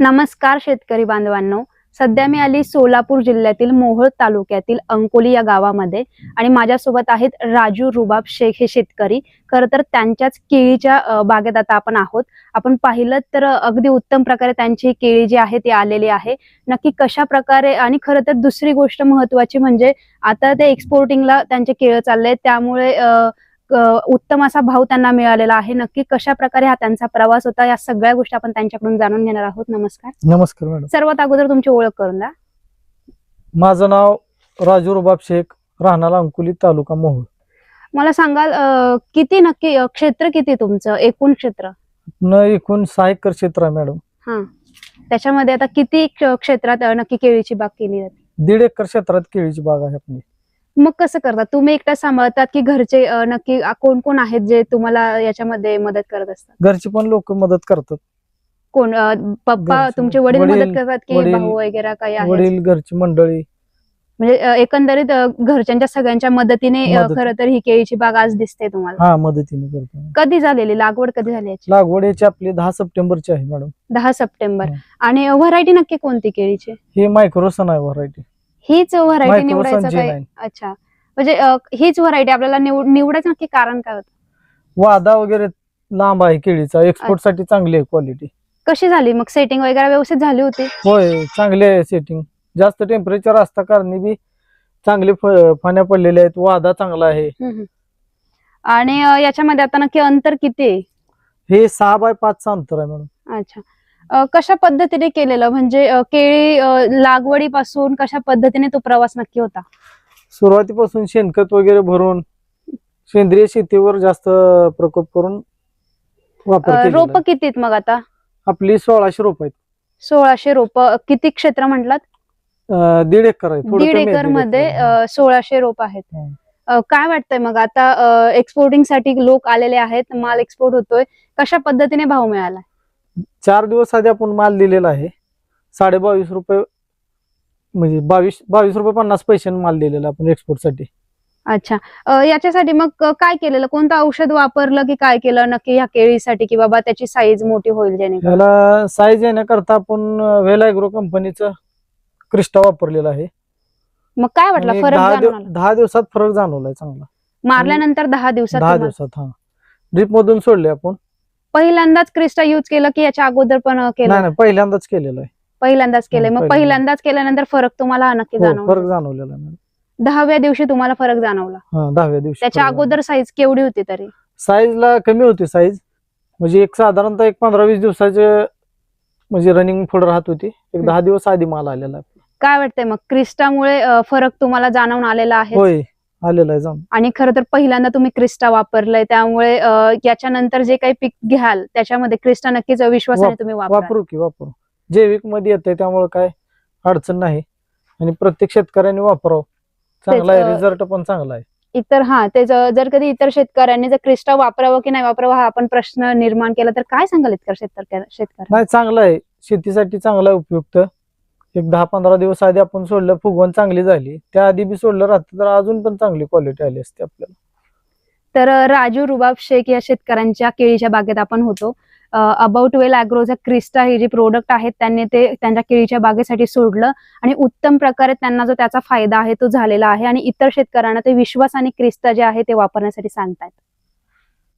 नमस्कार शेतकरी बांधवांनो. सध्या मी आली सोलापूर जिल्ह्यातील मोहोळ तालुक्यातील अंकोली या गावामध्ये आणि माझ्यासोबत आहेत राजू रुबाब शेख हे शेतकरी. खरं तर त्यांच्याच केळीच्या बागेत आता आपण आहोत. आपण पाहिलं तर अगदी उत्तम प्रकारे त्यांची केळी जी आहे ती आलेली आहे. नक्की कशा प्रकारे आणि खरं तर दुसरी गोष्ट महत्वाची म्हणजे आता ते एक्सपोर्टिंगला त्यांचे केळं चालले त्यामुळे उत्तम असा भाव त्यांना मिळालेला आहे. नक्की कशा प्रकारे हा त्यांचा प्रवास होता या सगळ्या गोष्टी आपण त्यांच्याकडून जाणून घेणार आहोत. नमस्कार. नमस्कार मॅडम. सर्वात अगोदर तुमची ओळख करून द्या. माझं नाव राजू रुबाब शेख राहणार अंकुली तालुका मोहोळ. मला सांगाल अं, किती नक्की अं, क्षेत्र किती तुमचं? एकूण क्षेत्र? न एकूण सहा एकर क्षेत्र आहे मॅडम. हा. त्याच्यामध्ये आता किती क्ष- क्षेत्रात अं, नक्की केळीची बाग केली जाते? दीड एकर क्षेत्रात केळीची बाग आहे आपली. मग कसं करतात? तुम्ही एकटा सांभाळतात की घरचे नक्की कोण कोण आहेत जे तुम्हाला याच्यामध्ये मदत करत असतात? घरची पण लोक मदत करतात. कोण पप्पा तुमचे वडील वडील- मदत करतात की भाऊ वगैरे काही आहे वडील घरची मंडळी. म्हणजे एकंदरीत घरच्यांच्या सगळ्यांच्या मदतीने. खरं तर ही केळीची बाग आज दिसते तुम्हाला. हा मदतीने करतो. कधी झालेली? लागवड कधी झाली याची? लागवड याची आपली दहा सप्टेंबरची आहे मॅडम. दहा सप्टेंबर. आणि व्हरायटी नक्की कोणती केळीची? ही मायक्रोसन आहे व्हरायटी. हीच व्हरायटी निवडायचं काय? अच्छा. म्हणजे हीच व्हरायटी आपल्याला निवड निवडायचं नक्की कारण काय होतं? वादा वगैरे लांब आहे केळीचा. एक्सपोर्टसाठी चांगली आहे क्वालिटी कशी झाली? मग सेटिंग वगैरे व्यवस्थित झाली होती? होय चांगली आहे सेटिंग जास्त टेम्परेचर असता कारणी बी चांगले फण्या पडलेल्या आहेत. वादा चांगला आहे. आणि याच्यामध्ये आता नक्की अंतर किती आहे? हे सहा बाय पाचचं अंतर आहे मॅडम. अच्छा. कशा पद्धतीने केलेलं? म्हणजे केळी लागवडीपासून कशा पद्धतीने तो प्रवास नक्की होता? सुरुवातीपासून शेणखत वगैरे भरून सेंद्रिय शेतीवर जास्त प्रकोप करून रोप. किती आहेत मग आता? आपली सोळाशे रोप आहेत. सोळाशे रोप. किती क्षेत्र म्हटलात? दीड एकर दीड एकर. मध्ये. सोळाशे रोप आहेत. हं. काय वाटतंय मग आता एक्सपोर्टिंगसाठी लोक आलेले आहेत माल एक्सपोर्ट होतोय. कशा पद्धतीने भाव मिळाला चार दिवस आधी आपण माल दिलेला आहे. साडे बावीस रुपये म्हणजे बावीस बावीस रुपये पन्नास पैशाने माल दिलेला आपण एक्सपोर्टसाठी. अच्छा. अं, याच्यासाठी मग काय केलेलं? कोणतं औषध वापरलं की काय केलं? नक्की ह्या केळीसाठी की बाबा त्याची साईज मोठी होईल जेणेकरून? याला साईज येण्याकरता आपण वेल ॲग्रो कंपनीचं क्रिस्टा वापरलेला आहे. मग काय वाटलं? आणि फरक दहा जाणून दिव- आला? दहा दिवसात फरक जाणवलाय चांगला. मारल्यानंतर दहा दिवसात दहा तुम्हाला- दिवसात हा. ड्रीप मधून सोडले आपण. पहिल्यांदाच क्रिस्टा युज केलं की याच्या अगोदर पण केलं? नाही पहिल्यांदाच केलेलं आहे. पहिल्यांदाच केलंय. मग पहिल्यांदा. पहिल्यांदाच केल्यानंतर फरक तुम्हाला नक्की हो, जाणवला फरक जाणवलेला. दहाव्या दिवशी तुम्हाला फरक जाणवला? हा दहाव्या दिवशी त्याच्या अगोदर साईज केवढी होती तरी? साईजला कमी होती साईज म्हणजे एक साधारणतः एक पंधरा वीस दिवसाचे म्हणजे रनिंग पुढे राहत होती. एक दहा दिवस आधी माल आलेला काय वाटतंय मग? क्रिस्टामुळे फरक तुम्हाला जाणवून आलेला आहे? होय. आलेला आहे जाऊन. आणि खरं तर पहिल्यांदा तुम्ही क्रिस्टा वापरलंय त्यामुळे अं, याच्यानंतर जे काही पीक घ्याल त्याच्यामध्ये क्रिस्टा नक्कीच विश्वासाने वाप- तुम्ही वापरा वापरू की वापरू. जैविकमध्ये येते त्यामुळे काय अडचण नाही. आणि प्रत्येक शेतकऱ्यांनी वापरावं. चांगला आहे रिझल्ट पण चांगला आहे. इतर हा ते ज- जर कधी इतर शेतकऱ्यांनी जर क्रिस्टा वापरावं की नाही वापरावं हा आपण प्रश्न निर्माण केला तर काय सांगाल इतर शेतकऱ्या शेतकऱ्या नाही चांगलं आहे. शेतीसाठी चांगलं आहे उपयुक्त. एक दहा पंधरा दिवस आधी आपण सोडलं फुगवण चांगली झाली. त्या आधी बी सोडलं राहतं तर अजून पण चांगली क्वालिटी आली असते आपल्याला. तर राजू रुबाब शेख या शेतकऱ्यांच्या केळीच्या बागेत आपण होतो. अबाउट वेल अॅग्रोचा क्रिस्टा हे जे प्रोडक्ट आहेत त्यांनी ते त्यांच्या केळीच्या बागेसाठी सोडलं आणि उत्तम प्रकारे त्यांना जो त्याचा फायदा आहे तो झालेला आहे आणि इतर शेतकऱ्यांना ते विश्वास आणि क्रिस्टा जे आहे ते वापरण्यासाठी सांगतायत.